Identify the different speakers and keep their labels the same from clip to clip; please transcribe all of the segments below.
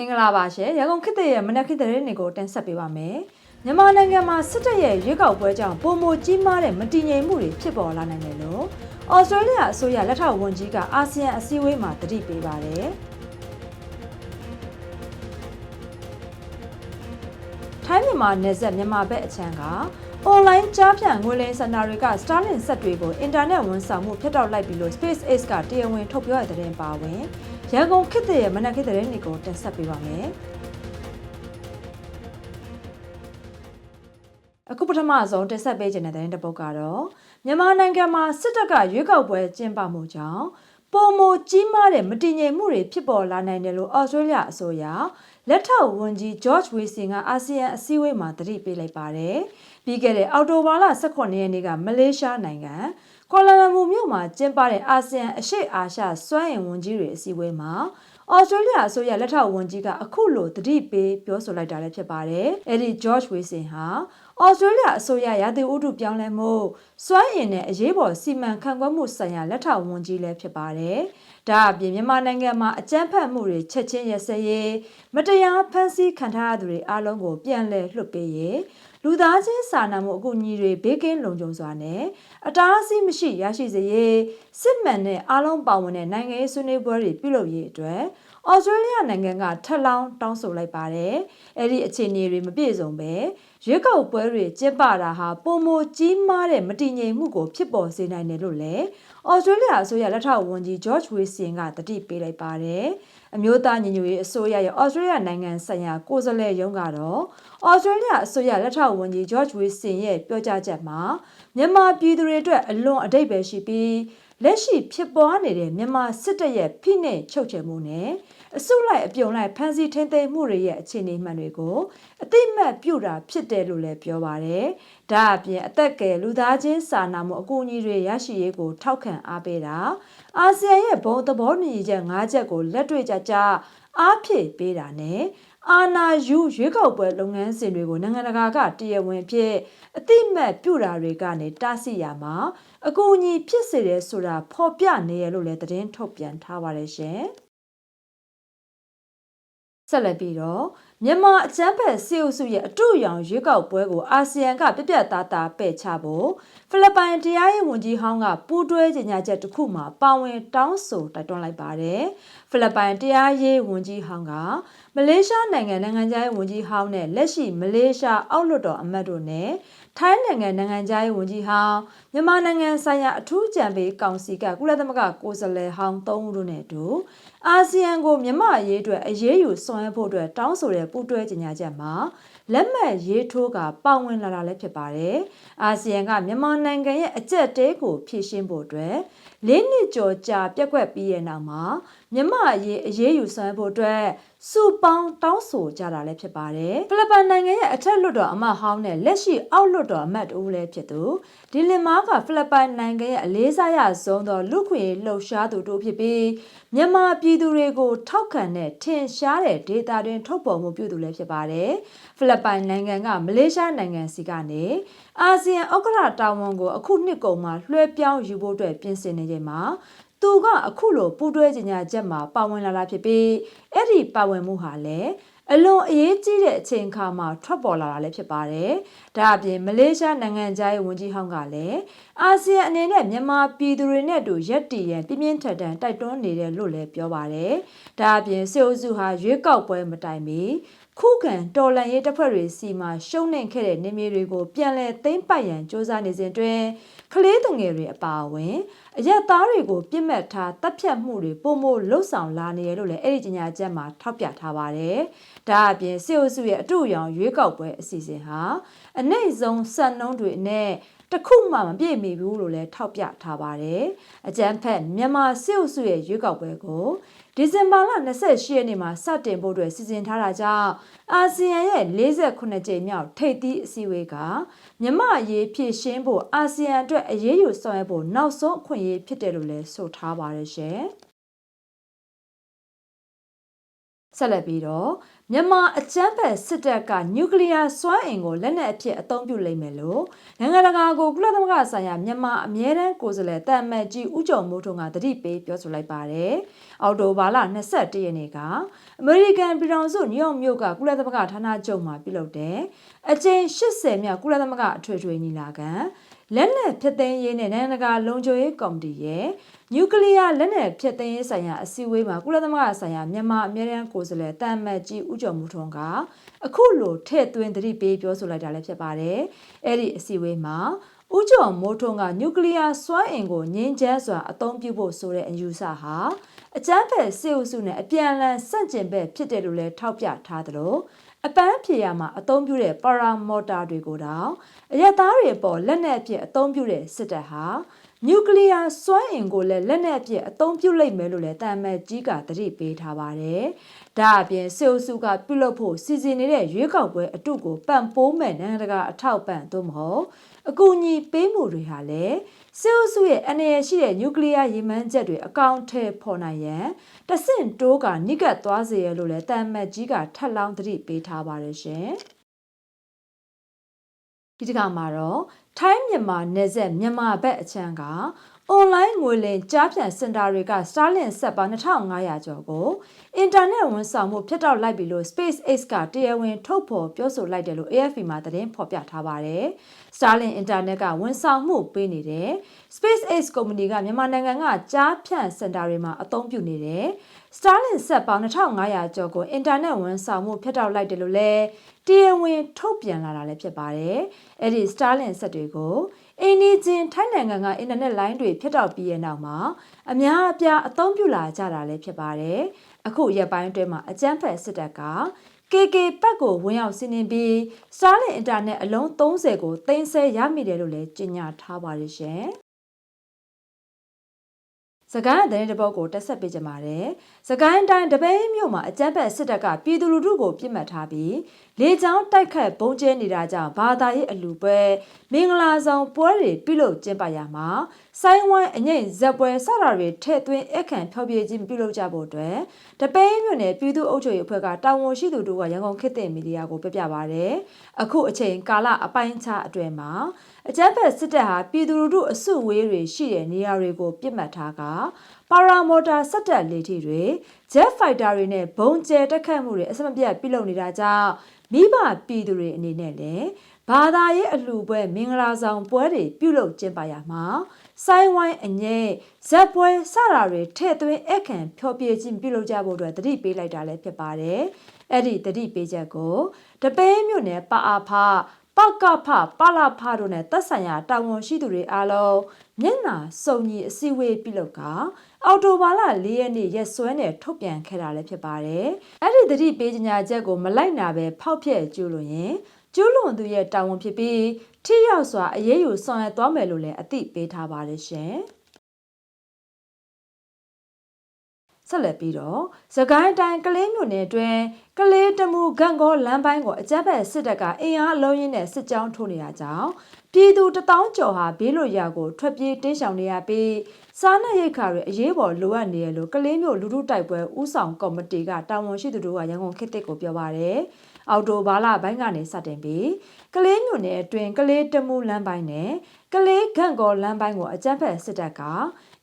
Speaker 1: မင်္ဂလာပါရှင်ရန်ကုန်ခေတ်သစ်ရဲ့မနက်ခေတ်သတင်းတွေကိုတင်ဆက်ပေးပါမယ်မြန်မာနိုင်ငံမှာစစ်တပ်ရဲ့ရွေးကောက်ပွဲကြောင့်ပုံမကြီးမားတဲ့မတည်ငြိမ်မှုတွေဖြစ်ပေါ်လာနိုင်တယ်လို့ဩစတြေးလျအစိုးရလက်ထောက်ဝန်ကြီးကအာဆီယံအစည်းအဝေးမှာတတိပေးပါတယ်ထိုင်းမြန်မာနယ်စပ်မြန်မာဘက်အချမ်းကအွန်လိုင်းကြားဖြန့်ငွေလိမ်စင်တာတွေက Starlink ဆက်တွေကိုအင်တာနက်ဝန်ဆောင်မှုဖျက်တောက်လိုက်ပြီလို့ SpaceX ကတရားဝင်ထုတ်ပြောတဲ့သတင်းပါဝင် ရန်ကုန်ခေတ်သစ်ရဲ့မနက်ခေတ်သတင်းတွေကိုတင်ဆက်ပေးပါမယ်။အခုပထမဆုံးတင်ဆက်ပေးခြင်းတဲ့သတင်းတစ်ပုဒ်ကတော့မြန်မာနိုင်ငံမှာစစ်တပ်ကရွေးကောက်ပွဲကျင်းပမှုကြောင့်ပုံမကြီးမားတဲ့မတည်ငြိမ်မှုတွေဖြစ်ပေါ်လာနိုင်တယ်လို့ဩစတြေးလျအစိုးရလက်ထောက်ဝန်ကြီး George Wilson ကအာဆီယံအစည်းအဝေးမှာတတိပေးလိုက်ပါတယ်။ပြီးခဲ့တဲ့အောက်တိုဘာလ18ရက်နေ့ကမလေးရှားနိုင်ငံ ကွာလာလမ်ပူမြို့မှာကျင်းပတဲ့အာဆီယံအရှေ့အာရှစွမ်းအင်ဝန်ကြီးတွေအစည်းအဝေးမှာဩစတြေးလျအစိုးရလက်ထောက်ဝန်ကြီးကအခုလိုတတိပေးပြောဆိုလိုက်တာလည်းဖြစ်ပါတယ်။အဲ့ဒီ George Wilson ဟာဩစတြေးလျအစိုးရရာသီဥတုပြောင်းလဲမှုစွမ်းအင်နဲ့အရေးပေါ်စီမံခန့်ခွဲမှုဆိုင်ရာလက်ထောက်ဝန်ကြီးလည်းဖြစ်ပါတယ်။ဒါအပြင်မြန်မာနိုင်ငံမှာအကြမ်းဖက်မှုတွေချက်ချင်းရစရေးမတရားဖမ်းဆီးခံထားရသူတွေအလုံးကိုပြန်လည်လွှတ်ပေးရေး လူသားချင်းစာနာမှုအကူအညီတွေဘေးကင်းလုံခြုံစွာနဲ့အတားအဆီးမရှိရရှိစေရေးစစ်မှန်တဲ့အားလုံးပါဝင်တဲ့နိုင်ငံရေးဆွေးနွေးပွဲတွေပြုလုပ်ရေးအတွက်ဩစတြေးလျနိုင်ငံကထပ်လောင်းတောင်းဆိုလိုက်ပါတယ်။အဲ့ဒီအခြေအနေတွေမပြည့်စုံပဲရွေးကောက်ပွဲတွေကျင်းပတာဟာပုံမကြီးမားတဲ့မတည်ငြိမ်မှုကိုဖြစ်ပေါ်စေနိုင်တယ်လို့လည်းဩစတြေးလျအစိုးရလက်ထောက်ဝန်ကြီး George Wilson ကတတိပေးလိုက်ပါတယ်။ အမျိုးသားညီညွတ်ရေးအစိုးရရဲ့ဩစတြေးလျနိုင်ငံဆိုင်ရာကိုယ်စားလှယ်ရုံးကတော့ဩစတြေးလျအစိုးရလက်ထောက်ဝန်ကြီး George Wilson ရဲ့ပြောကြားချက်မှာမြန်မာပြည်သူတွေအတွက်အလွန်အတိတ်ပဲရှိပြီးလက်ရှိဖြစ်ပွားနေတဲ့မြန်မာစစ်တပ်ရဲ့ဖိနှိပ်ချုပ်ချယ်မှုနဲ့အစုလိုက်အပြုံလိုက်ဖမ်းဆီးထိန်းသိမ်းမှုတွေရဲ့အခြေအနေမှန်တွေကိုအသိမှတ်ပြုတာဖြစ်တယ်လို့လည်းပြောပါတယ်။ဒါအပြင်အသက်ကယ်လူသားချင်းစာနာမှုအကူအညီတွေရရှိရေးကိုထောက်ခံအားပေးတာ အာဆီယံရဲ့ဘုံသဘောတူညီချက်၅ချက်ကိုလက်တွေ့ကြကြအားဖြည့်ပေးတာနဲ့အာနာယူရွေးကောက်ပွဲလုပ်ငန်းစဉ်တွေကိုနိုင်ငံတကာကတရားဝင်ဖြစ်အတိမတ်ပြုတာတွေကနေတားဆီးရမှာအကူအညီဖြစ်စေတယ်ဆိုတာဖော်ပြနေရလို့လည်းသတင်းထုတ်ပြန်ထားပါတယ်ရှင်။ဆက်လက်ပြီးတော့ မြန်မာအချမ်းဖက်စီအုပ်စုရဲ့အတူရောင်ရွေးကောက်ပွဲကိုအာဆီယံကပြပြသားသားပယ်ချဖို့ဖိလစ်ပိုင်တရားရေးဝန်ကြီးဟောင်းကပူးတွဲကြေညာချက်တစ်ခုမှာပါဝင်တောင်းဆိုတိုက်တွန်းလိုက်ပါတယ်ဖိလစ်ပိုင်တရားရေးဝန်ကြီးဟောင်းကမလေးရှားနိုင်ငံနိုင်ငံခြားရေးဝန်ကြီးဟောင်းနဲ့လက်ရှိမလေးရှားအောက်လွှတ်တော်အမတ်တို့နဲ့ ထိုင်းနိုင်ငံနိုင်ငံသားရေးဝန်ကြီးဟောင်းမြန်မာနိုင်ငံဆိုင်ရာအထူးကြံပေးကောင်စီကကုလသမဂ္ဂကိုယ်စားလှယ်ဟောင်း၃ဦးတို့နဲ့အတူအာဆီယံကိုမြန်မာအရေးအတွက်အရေးယူဆောင်ရွက်ဖို့အတွက်တောင်းဆိုတဲ့ပူးတွဲကြေညာချက်မှာလက်မှတ်ရေးထိုးကပါဝင်လာတာလည်းဖြစ်ပါတယ်။အာဆီယံကမြန်မာနိုင်ငံရဲ့အကြက်တဲကိုဖြည့်ရှင်းဖို့အတွက်လေးနှစ်ကျော်ကြာပြက်ကွက်ပြီးတဲ့နောက်မှာမြန်မာအရေးအရေးယူဆောင်ရွက်ဖို့အတွက်စုပေါင်းတောင်းဆိုကြတာလည်းဖြစ်ပါတယ်ဖိလစ်ပိုင်နိုင်ငံရဲ့အထက်လွှတ်တော်အမတ်ဟောင်းနဲ့လက်ရှိအောက်လွှတ်တော်အမတ်တူလည်းဖြစ်သူဒီလင်မားကဖိလစ်ပိုင်နိုင်ငံရဲ့အလေးစားရဆုံးသောလူခွေလှုပ်ရှားသူတို့ဖြစ်ပြီးမြန်မာပြည်သူတွေကိုထောက်ခံတဲ့ထင်ရှားတဲ့ဒေတာတွင်ထုတ်ပေါ်မှုပြုသူလည်းဖြစ်ပါတယ် ဖိလစ်ပိုင်နိုင်ငံကမလေးရှားနိုင်ငံစီကနေအာဆီယံဥက္ကဋ္ဌတာဝန်ကိုအခုနှစ်ကုန်မှာလွှဲပြောင်းယူဖို့အတွက်ပြင်ဆင်နေချိန်မှာသူကအခုလိုပူးတွဲကြေညာချက်မှာပါဝင်လာတာဖြစ်ပြီးအဲ့ဒီပါဝင်မှုဟာလည်းအလွန်အရေးကြီးတဲ့အချိန်အခါမှာထွက်ပေါ်လာတာလည်းဖြစ်ပါတယ်။ဒါအပြင်မလေးရှားနိုင်ငံသားရဲ့ဝန်ကြီးဟောင်းကလည်းအာဆီယံအနေနဲ့မြန်မာပြည်သူတွေနဲ့အတူရက်တည်ရန်ပြင်းပြင်းထန်ထန်တိုက်တွန်းနေတယ်လို့လည်းပြောပါတယ်။ဒါအပြင်စေအိုစုဟာရွေးကောက်ပွဲမတိုင်မီ ခုခံတော်လှန်ရေးတပ်ဖွဲ့တွေစီမှာရှုံးနိမ့်ခဲ့တဲ့နေမြေတွေကိုပြန်လည်သိမ်းပိုက်ရန်စ조사နေစဉ်တွင်ကလေးသူငယ်တွေအပါအဝင်အရက်သားတွေကိုပြစ်မှတ်ထားတပ်ဖြတ်မှုတွေပုံမို့လှုပ်ဆောင်လာနေရလို့လည်းအဲ့ဒီကြေညာချက်မှာထောက်ပြထားပါတယ်။ဒါအပြင်စစ်အုပ်စုရဲ့အတူရောင်ရွေးကောက်ပွဲအစီအစဉ်ဟာအနိုင်ဆုံးစံနှုန်းတွေနဲ့ တခုမှမပြည့်မီဘူးလို့လည်းထောက်ပြထားပါတယ်။အကြမ်းဖက်မြန်မာစစ်အုပ်စုရဲ့ရွေးကောက်ပွဲကိုဒီဇင်ဘာလ28ရက်နေ့မှာစတင်ဖို့အတွက်စီစဉ်ထားတာကြောင့်အာဆီယံရဲ့48ကြိမ်မြောက်ထိပ်သီးအစည်းအဝေးကမြမအရေးဖြည့်ရှင်းဖို့အာဆီယံအတွက်အရေးယူဆောင်ရွက်ဖို့နောက်ဆုံးအခွင့်အရေးဖြစ်တယ်လို့လည်းဆိုထားပါတယ်ရှင်။ ဆက်လက်ပြီးတော့မြန်မာအကြမ်းဖက်စစ်တပ်ကနျူကလ িয়ার စွမ်းအင်ကိုလက်နက်အဖြစ်အသုံးပြုလိမ့်မယ်လို့နိုင်ငံတကာကိုကုလသမဂ္ဂဆိုင်ရာမြန်မာအမြဲတမ်းကိုယ်စားလှယ်တမ်မတ်ကြီးဦးကျော်မိုးထွန်းကတတိပေးပြောဆိုလိုက်ပါတယ်။အော်တိုဘာလ21ရက်နေ့ကအမေရိကန်ပြည်ထောင်စုနယူးယောက်မြို့ကကုလသမဂ္ဂဌာနချုပ်မှာပြုလုပ်တဲ့အကြိမ်80မြောက်ကုလသမဂ္ဂအထွေထွေညီလာခံ လက်နက်ဖျက်သိမ်းရေးနဲ့နိုင်ငံတကာလုံခြုံရေးကော်မတီရဲ့နျူကလ িয়ার လက်နက်ဖျက်သိမ်းရေးဆိုင်ရာအစည်းအဝေးမှာကုလသမဂ္ဂဆိုင်ရာမြန်မာအမြဲတမ်းကိုယ်စားလှယ်တမ်မတ်ကြီးဦးကျော်မှုထွန်းကအခုလိုထည့်သွင်းသတိပေးပြောဆိုလိုက်တာလည်းဖြစ်ပါတယ်။အဲ့ဒီအစည်းအဝေးမှာဦးကျော်မိုးထွန်းကနျူကလ িয়ার စွမ်းအင်ကိုငြင်းချမ်းစွာအသုံးပြုဖို့ဆိုတဲ့အယူဆဟာအကြမ်းဖက်စစ်အုပ်စုနဲ့အပြန်အလှန်ဆန့်ကျင်ဘက်ဖြစ်တယ်လို့လည်းထောက်ပြထားသလို အပန်းဖြေရမှာအသုံးပြုတဲ့ပါရာမော်တာတွေကိုတောင်အရက်သားတွေပေါ်လက်နက်အဖြစ်အသုံးပြုတဲ့စစ်တပ်ဟာနျူကလ িয়ার စွမ်းအင်ကိုလည်းလက်နက်အဖြစ်အသုံးပြုလိုက်မယ်လို့လည်းတမ်မတ်ကြီးကတတိပေးထားပါတယ်။ဒါအပြင်စေအုပ်စုကပြုလုပ်ဖို့စီစဉ်နေတဲ့ရွေးကောက်ပွဲအတုကိုပံ့ပိုးမဲ့နိုင်ငံတကာအထောက်ပံ့သို့မဟုတ်အကူအညီပေးမှုတွေဟာလည်း စေအုပ်စုရဲ့အနေရရှိတဲ့နျူကလ িয়ার ရေမှန်းချက်တွေအကောင့်ထဲပေါ်နိုင်ရန်တဆင့်တိုးကနိကတ်သွားစေရလို့လည်းတမ်မတ်ကြီးကထပ်လောင်းသတိပေးထားပါတယ်ရှင်။ဒီတကမှာတော့ထိုင်းမြန်မာနယ်စပ်မြန်မာဘက်အချမ်းက အွန်လိုင်းငွေလိမ်ကြားဖြန့်စင်တာတွေက Starlink ဆက်ပါ2500ကျော်ကို အင်တာနက်ဝန်ဆောင်မှုဖျက်တောက်လိုက်ပြီလို့ SpaceX ကတရားဝင်ထုတ်ဖော်ပြောဆိုလိုက်တယ်လို့ AFP မှာသတင်းဖော်ပြထားပါတယ်။ Starlink အင်တာနက်ကဝန်ဆောင်မှုပေးနေတဲ့ SpaceX ကုမ္ပဏီကမြန်မာနိုင်ငံကကြားဖြန့်စင်တာတွေမှာအသုံးပြုနေတဲ့ Starlink ဆက်ပေါင်း2500ကျော်ကိုအင်တာနက်ဝန်ဆောင်မှုဖျက်တောက်လိုက်တယ်လို့လည်းတရားဝင်ထုတ်ပြန်လာတာလည်းဖြစ်ပါတယ်။အဲ့ဒီ Starlink ဆက်တွေကို အင်းနီချင်းထိုင်းနိုင်ငံကအင်တာနက်လိုင်းတွေဖျက်တောက်ပြီးရဲ့နောက်မှာအများအပြားအသုံးပြုလာကြတာလည်းဖြစ်ပါတယ်။အခုရက်ပိုင်းအတွင်းမှာအကြမ်းဖက်စစ်တပ်က KK ပတ်ကိုဝင်ရောက်စီးနင်းပြီး Starlink အင်တာနက်အလုံး30ကိုတင်ဆက်ရမိတယ်လို့လည်းကြေညာထားပါတယ်ရှင်။ စကိုင်းတဲ့တပုတ်ကိုတက်ဆက်ပေးကြပါတယ်။စကိုင်းတိုင်းတပိန်းမြို့မှာအကြမ်းဖက်စစ်တပ်ကပြည်သူလူထုကိုပြစ်မှတ်ထားပြီးလေကြောင်းတိုက်ခတ်ပုံကျဲနေတာကြောင့်ဘာသာရေးအလူပွဲမင်္ဂလာဆောင်ပွဲတွေပြုလုပ်ကျင်းပရမှာ ဆိုင်းဝိုင်းအငိမ့်ဇက်ပွဲစတာတွေထည့်သွင်းအခန့်ဖျော်ဖြေခြင်းပြုလုပ်ကြဖို့အတွက်တပိန်းမြို့နယ်ပြည်သူ့အုပ်ချုပ်ရေးအဖွဲ့ကတာဝန်ရှိသူတို့ကရန်ကုန်ခေတ်သစ်မီဒီယာကိုပြပြပါဗျ။အခုအချိန်ကာလအပိုင်းခြားအတွဲမှာအကြမ်းဖက်စစ်တပ်ဟာပြည်သူလူထုအစုဝေးတွေရှိတဲ့နေရာတွေကိုပြစ်မှတ်ထားကပါရာမော်တာစက်တက်လေထီတွေ jet fighter တွေနဲ့ဘုံကျဲတက်ခတ်မှုတွေအစမပြတ်ပြုလုပ်နေတာကြောင့်မိဘပြည်သူတွေအနေနဲ့လည်းဘာသာရေးအလှပွဲမင်္ဂလာဆောင်ပွဲတွေပြုလုပ်ကျင်းပရမှာ ဆိုင်းဝိုင်းအငဲ့ဇက်ပွဲစတာတွေထည့်သွင်းအခန့်ဖျော်ပြခြင်းပြုလုပ်ကြဖို့အတွက်တတိပေးလိုက်တာလည်းဖြစ်ပါတယ်။အဲ့ဒီတတိပေးချက်ကိုတပဲမြို့နယ်ပအာဖပကဖပလာဖတို့နဲ့သက်ဆိုင်ရာတာဝန်ရှိသူတွေအားလုံးမျက်နှာစုံညီအစည်းအဝေးပြုလုပ်ကအော်တိုဘာလ၄ရက်နေ့ရက်စွဲနဲ့ထုတ်ပြန်ခဲ့တာလည်းဖြစ်ပါတယ်။အဲ့ဒီသတိပေးကြေညာချက်ကိုမလိုက်နာပဲဖောက်ဖျက်ကျူးလွန်ရင် ကျူးလွန်သူရဲ့တာဝန်ဖြစ်ပြီးထိရောက်စွာအရေးယူဆောင်ရွက်သွားမယ်လို့လည်းအသိပေးထားပါတယ်ရှင်။ဆက်လက်ပြီးတော့သကိုင်းတိုင်းကလေးမြို့နယ်အတွင်းကလေးတမှုဂန့်ကောလမ်းပိုင်းကိုအကြမ်းဖက်စစ်တပ်ကအင်အားအလုံးရင်းနဲ့စစ်ကြောင်းထိုးနေတာကြောင့်ပြည်သူတထောင်ကျော်ဟာဘေးလွတ်ရာကိုထွက်ပြေးတင်းရှောင်နေရပြီးစားနပ်ရိက္ခာတွေအရေးပေါ်လိုအပ်နေရလို့ကလေးမျိုးလူထုတိုက်ပွဲဥဆောင်ကော်မတီကတာဝန်ရှိသူတို့ကရန်ကုန်ခေတ်သစ်ကိုပြောပါရယ် အော်တိုဘာလဘိုင်းကနေစတင်ပြီးကလေးမျိုးနယ်အတွင်းကလေးတမှုလမ်းပိုင်းနဲ့ကလေးဂန့်ကောလမ်းပိုင်းကိုအကြမ်းဖက်စစ်တပ်က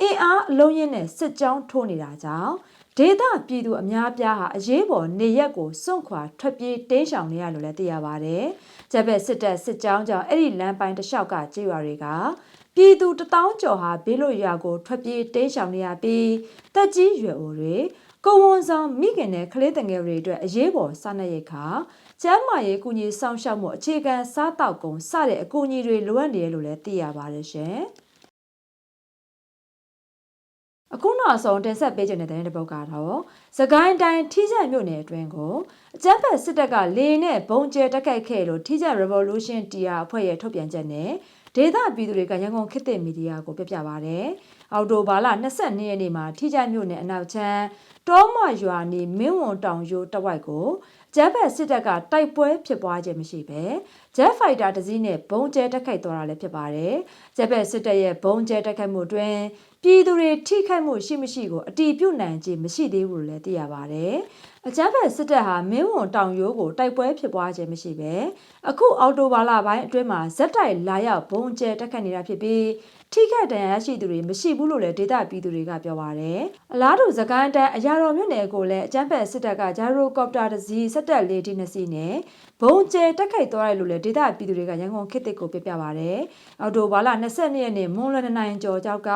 Speaker 1: အင်အားအလုံးရင်းနဲ့စစ်ကြောင်းထိုးနေတာကြောင့်ဒေသပြည်သူအများပြားဟာအရေးပေါ်နေရက်ကိုစွန့်ခွာထွက်ပြေးတင်းရှောင်နေရလို့လည်းသိရပါဗျ။ကျက်ဘက်စစ်တပ်စစ်ကြောင်းကြောင့်အဲ့ဒီလမ်းပိုင်းတစ်လျှောက်ကကြေးရွာတွေကပြည်သူတထောင်ကျော်ဟာဘေးလွတ်ရာကိုထွက်ပြေးတင်းရှောင်နေရပြီးတက်ကြီးရွယ်အိုတွေ ကိုဝန်ဆောင်မိခင်နဲ့ကလေးတငယ်တွေအတွက်အရေးပေါ်စားနပ်ရိက္ခာကျန်းမာရေးကူညီဆောင်ရှောက်မှုအခြေခံစားတောက်ကုန်စတဲ့အကူအညီတွေလိုအပ်နေတယ်လို့လည်းသိရပါတယ်ရှင်။အခုနောက်ဆုံးတင်ဆက်ပေးခြင်းတဲ့တဲ့တစ်ပုဒ်ကတော့သကိုင်းတိုင်းထိကြမြို့နယ်အတွင်းကိုအကြမ်းဖက်စစ်တပ်ကလေနဲ့ဘုံကျဲတက်ခိုက်ခဲ့လို့ထိကြ Revolution TR အဖွဲ့ရဲ့ထုတ်ပြန်ချက်နဲ့ ဒေသပြည်သူတွေကရန်ကုန်ခေတ်သစ်မီဒီယာကိုပြပြပါဗျ။အော်တိုဘာလ22ရက်နေ့မှာထိကြမြို့နယ်အနောက်ချမ်းတောမရွာနေမင်းဝန်တောင်ရိုးတဝိုက်ကိုဂျက်ဖက်စစ်တပ်ကတိုက်ပွဲဖြစ်ပွားခြင်းမရှိဘဲ ဂျက်ဖိုက်တာတစ်စီးနဲ့ဘုံကျဲတက်ခိုက်သွားတာလည်းဖြစ်ပါတယ်။ဂျက်ဖက်စစ်တပ်ရဲ့ဘုံကျဲတက်ခိုက်မှုတွင်ပြည်သူတွေထိခိုက်မှုရှိမရှိကိုအတီးပြုတ်နိုင်ခြင်းမရှိသေးဘူးလို့လည်းသိရပါတယ်။အကြမ်းဖက်စစ်တပ်ဟာမင်းဝန်တောင်ရိုးကိုတိုက်ပွဲဖြစ်ပွားခြင်းမရှိပဲအခုအော်တိုဘာလပိုင်းအတွင်းမှာဇက်တိုက်လာရောက်ဘုံကျဲတက်ခတ်နေတာဖြစ်ပြီးထိခိုက်ဒဏ်ရာရရှိသူတွေမရှိဘူးလို့လည်းဒေသပြည်သူတွေကပြောပါတယ်။အလားတူစကိုင်းတိုင်းအရာတော်မြို့နယ်ကိုလည်းအကြမ်းဖက်စစ်တပ်ကဂျာရိုကော်ပတာတစ်စီးဆက်တက်လေးဒီနှစ်စီးနဲ့ဘုံကျဲတက်ခိုက်သွားတယ်လို့လည်းဒေသပြည်သူတွေကရန်ကုန်ခေတ်သစ်ကိုပြပြပါတယ်။အော်တိုဘာလ22ရက်နေ့မွန်းလွယ်2နိုင်ကျော်ကြောက်က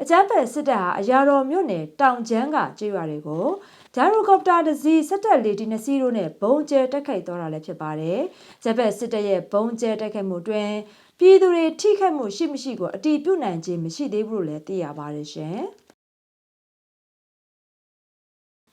Speaker 1: အကြမ်းဖက်စစ်တပ်ဟာအရာတော်မြို့နယ်တောင်ကျန်းကကျေးရွာတွေကိုဂျာရိုကော်ပတာတစ်စီးဆက်တက်လေးဒီနှစ်စီးတို့နဲ့ဘုံကျဲတက်ခိုက်သွားတာလည်းဖြစ်ပါတယ်။ဂျပက်စစ်တပ်ရဲ့ဘုံကျဲတက်ခိုက်မှုတွင်ပြည်သူတွေထိခိုက်မှုရှိမရှိကိုအတီးပြုတ်နိုင်ခြင်းမရှိသေးဘူးလို့လည်းသိရပါတယ်ရှင်။